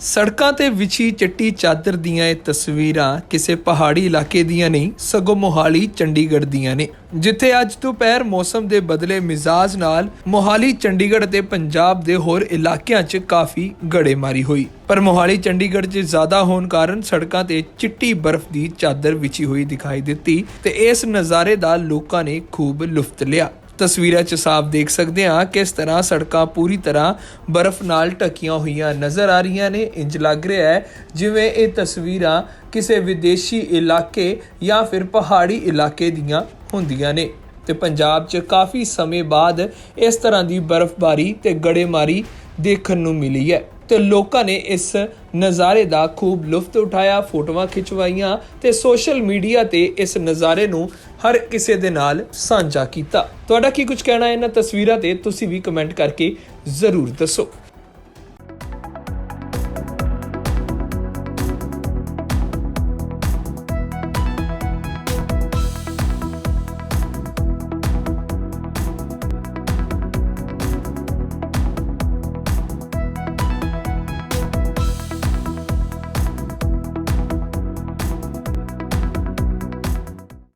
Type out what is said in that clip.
ਸੜਕਾਂ ਤੇ ਵਿਛੀ ਚਿੱਟੀ ਚਾਦਰ ਦੀਆਂ ਇਹ ਤਸਵੀਰਾਂ ਕਿਸੇ ਪਹਾੜੀ ਇਲਾਕੇ ਦੀਆਂ ਨਹੀਂ, ਸਗੋਂ ਮੋਹਾਲੀ, ਚੰਡੀਗੜ੍ਹ ਦੀਆਂ ਨੇ, ਜਿੱਥੇ ਅੱਜ ਦੁਪਹਿਰ ਮੌਸਮ ਦੇ ਬਦਲੇ ਮਿਜ਼ਾਜ ਨਾਲ ਮੋਹਾਲੀ, ਚੰਡੀਗੜ੍ਹ ਤੇ ਪੰਜਾਬ ਦੇ ਹੋਰ ਇਲਾਕਿਆਂ 'ਚ ਕਾਫੀ ਗੜੇਮਾਰੀ ਹੋਈ। ਪਰ ਮੋਹਾਲੀ, ਚੰਡੀਗੜ੍ਹ 'ਚ ਜ਼ਿਆਦਾ ਹੋਣ ਕਾਰਨ ਸੜਕਾਂ ਤੇ ਚਿੱਟੀ ਬਰਫ਼ ਦੀ ਚਾਦਰ ਵਿਛੀ ਹੋਈ ਦਿਖਾਈ ਦਿੱਤੀ ਤੇ ਇਸ ਨਜ਼ਾਰੇ ਦਾ ਲੋਕਾਂ ਨੇ ਖੂਬ ਲੁਫਤ ਲਿਆ। ਤਸਵੀਰਾਂ 'ਚ ਸਾਫ਼ ਦੇਖ ਸਕਦੇ ਹਾਂ ਕਿਸ ਤਰ੍ਹਾਂ ਸੜਕਾਂ ਪੂਰੀ ਤਰ੍ਹਾਂ ਬਰਫ਼ ਨਾਲ ਢਕੀਆਂ ਹੋਈਆਂ ਨਜ਼ਰ ਆ ਰਹੀਆਂ ਨੇ ਇੰਜ ਲੱਗ ਰਿਹਾ ਹੈ ਜਿਵੇਂ ਇਹ ਤਸਵੀਰਾਂ ਕਿਸੇ ਵਿਦੇਸ਼ੀ ਇਲਾਕੇ ਜਾਂ ਫਿਰ ਪਹਾੜੀ ਇਲਾਕੇ ਦੀਆਂ ਹੁੰਦੀਆਂ ਨੇ। ਤੇ ਪੰਜਾਬ 'ਚ ਕਾਫੀ ਸਮੇਂ ਬਾਅਦ ਇਸ ਤਰ੍ਹਾਂ ਦੀ ਬਰਫ਼ਬਾਰੀ ਤੇ ਗੜੇਮਾਰੀ ਦੇਖਣ ਨੂੰ ਮਿਲੀ ਹੈ। ਤੇ ਲੋਕਾਂ ਨੇ ਇਸ ਨਜ਼ਾਰੇ ਦਾ ਖੂਬ ਲੁਫਤ ਉਠਾਇਆ, ਫੋਟੋਆਂ ਖਿਚਵਾਈਆਂ ਤੇ ਸੋਸ਼ਲ ਮੀਡੀਆ ਤੇ ਇਸ ਨਜ਼ਾਰੇ ਨੂੰ ਹਰ ਕਿਸੇ ਦੇ ਨਾਲ ਸਾਂਝਾ ਕੀਤਾ। ਤੁਹਾਡਾ ਕੀ ਕੁਝ ਕਹਿਣਾ ਹੈ ਇਹਨਾਂ ਤਸਵੀਰਾਂ ਤੇ? ਤੁਸੀਂ ਵੀ ਕਮੈਂਟ ਕਰਕੇ ਜ਼ਰੂਰ ਦੱਸੋ।